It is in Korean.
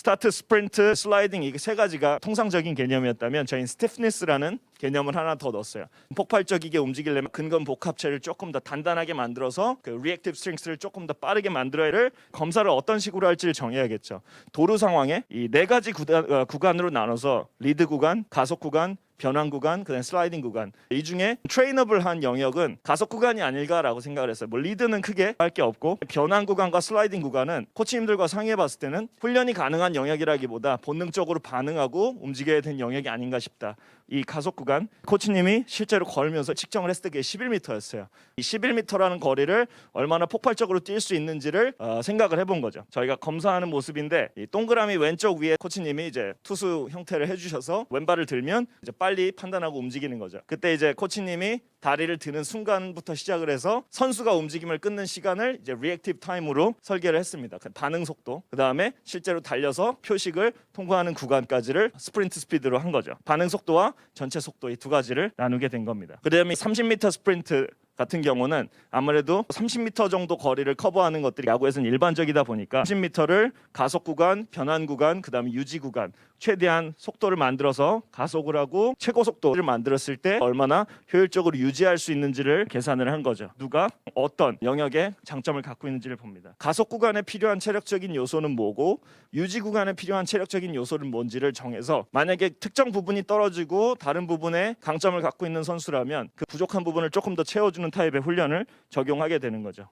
스타트, 스프린트, 슬라이딩 이게 세 가지가 통상적인 개념이었다면 저희는 스티프니스라는 개념을 하나 더 넣었어요. 폭발적이게 움직이려면 근건 복합체를 조금 더 단단하게 만들어서 그 리액티브 스트렝스를 조금 더 빠르게 만들어야를 검사를 어떤 식으로 할지를 정해야겠죠. 도로 상황에 이 네 가지 구간, 어, 구간으로 나눠서 리드 구간, 가속 구간, 변환 구간, 그다음 슬라이딩 구간. 이 중에 트레이너블한 영역은 가속 구간이 아닐까라고 생각을 했어요. 뭐 리드는 크게 할 게 없고 변환 구간과 슬라이딩 구간은 코치님들과 상의해 봤을 때는 훈련이 가능한 영역이라기보다 본능적으로 반응하고 움직여야 되는 영역이 아닌가 싶다. 이 가속 구간 코치님이 실제로 걸으면서 측정을 했을 때 그게 11m였어요. 이 11m라는 거리를 얼마나 폭발적으로 뛸 수 있는지를 어, 생각을 해본 거죠. 저희가 검사하는 모습인데 이 동그라미 왼쪽 위에 코치님이 이제 투수 형태를 해주셔서 왼발을 들면 이제 빨리 판단하고 움직이는 거죠. 그때 이제 코치님이 다리를 드는 순간부터 시작을 해서 선수가 움직임을 끊는 시간을 이제 리액티브 타임으로 설계를 했습니다. 그 반응 속도, 그 다음에 실제로 달려서 표식을 통과하는 구간까지를 스프린트 스피드로 한 거죠. 반응 속도와 전체 속도 이 두 가지를 나누게 된 겁니다. 그다음에 30m 스프린트 같은 경우는 아무래도 30m 정도 거리를 커버하는 것들이 야구에서는 일반적이다 보니까 30m를 가속 구간, 변환 구간, 그다음에 유지 구간 최대한 속도를 만들어서 가속을 하고 최고 속도를 만들었을 때 얼마나 효율적으로 유지할 수 있는지를 계산을 한 거죠. 누가 어떤 영역에 장점을 갖고 있는지를 봅니다. 가속 구간에 필요한 체력적인 요소는 뭐고 유지 구간에 필요한 체력적인 요소는 뭔지를 정해서 만약에 특정 부분이 떨어지고 다른 부분에 강점을 갖고 있는 선수라면 그 부족한 부분을 조금 더 채워주는 타입의 훈련을 적용하게 되는 거죠.